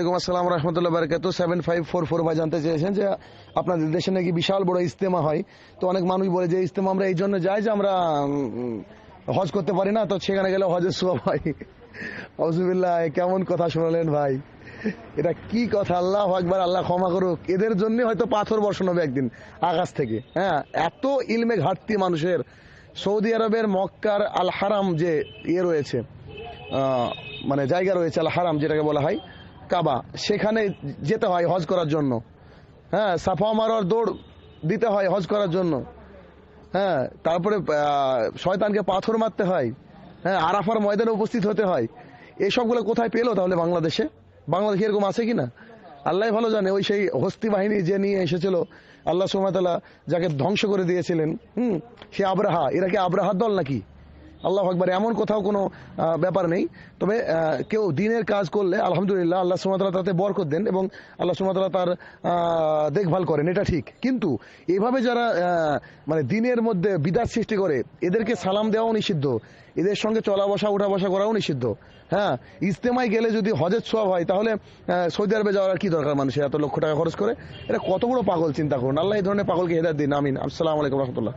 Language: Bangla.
ওয়ালাইকুম আসসালাম রহমতুল্লাহ বারকাত সেভেন ফাইভ ফোর ফোর ভাই, জানতে চেয়েছেন যে আপনাদের দেশে নাকি বিশাল বড় ইস্তেমা হয়। তো অনেক মানুষ বলে যে ইস্তেমা আমরা এই জন্য যাই যে আমরা হজ করতে পারি না। তো সেখানে গেলে হজের সোয়াব হয়। অজুবিল্লাহ কেমন কথা শোনালেন ভাই। এটা কি কথা? আল্লাহ একবার আল্লাহ ক্ষমা করুক। এদের জন্য হয়তো পাথর বসানো হবে একদিন, আকাশ থেকে। হ্যাঁ এত ইলমে ঘাটতি মানুষের। সৌদি আরবের মক্কার আল হারাম যে ইয়ে রয়েছে মানে জায়গা রয়েছে আল হারাম, যেটাকে বলা হয় কাবা, সেখানে যেতে হয় হজ করার জন্য। হ্যাঁ সাফা মারার দৌড় দিতে হয় হজ করার জন্য। হ্যাঁ তারপরে শয়তানকে পাথর মারতে হয়। হ্যাঁ আরাফার ময়দানে উপস্থিত হতে হয়। এসবগুলো কোথায় পেল তাহলে বাংলাদেশে? বাংলাদেশে এরকম আছে কিনা? আল্লাহ ভালো জানে, ওই সেই হস্তি বাহিনী যে নিয়ে এসেছিল, আল্লাহ সুমাতাল্লাহ যাকে ধ্বংস করে দিয়েছিলেন, হুম, সে আব্রাহা। এরা কি আব্রাহার দল নাকি? আল্লাহ আকবার, এমন কোথাও কোনো ব্যাপার নেই। তবে কেউ দিনের কাজ করলে, আলহামদুলিল্লাহ, আল্লাহ সুমাতালা তাতে বরকত দেন এবং আল্লাহ সুমাতালা তার দেখভাল করেন, এটা ঠিক। কিন্তু এভাবে যারা মানে দিনের মধ্যে বিদাত সৃষ্টি করে, এদেরকে সালাম দেওয়াও নিষিদ্ধ। এদের সঙ্গে চলা বসা, উঠা বসা করাও নিষিদ্ধ। হ্যাঁ ইজতেমায় গেলে যদি হজের সব হয়, তাহলে সৌদি আরবে যাওয়ার কি দরকার মানুষের এত লক্ষ টাকা খরচ করে? এটা কত বড় পাগল, চিন্তা করুন। আল্লাহ এই ধরনের পাগলকে হেদার দিন, আমিন। আসসালামু আলাইকুম রহমতুল্লাহ।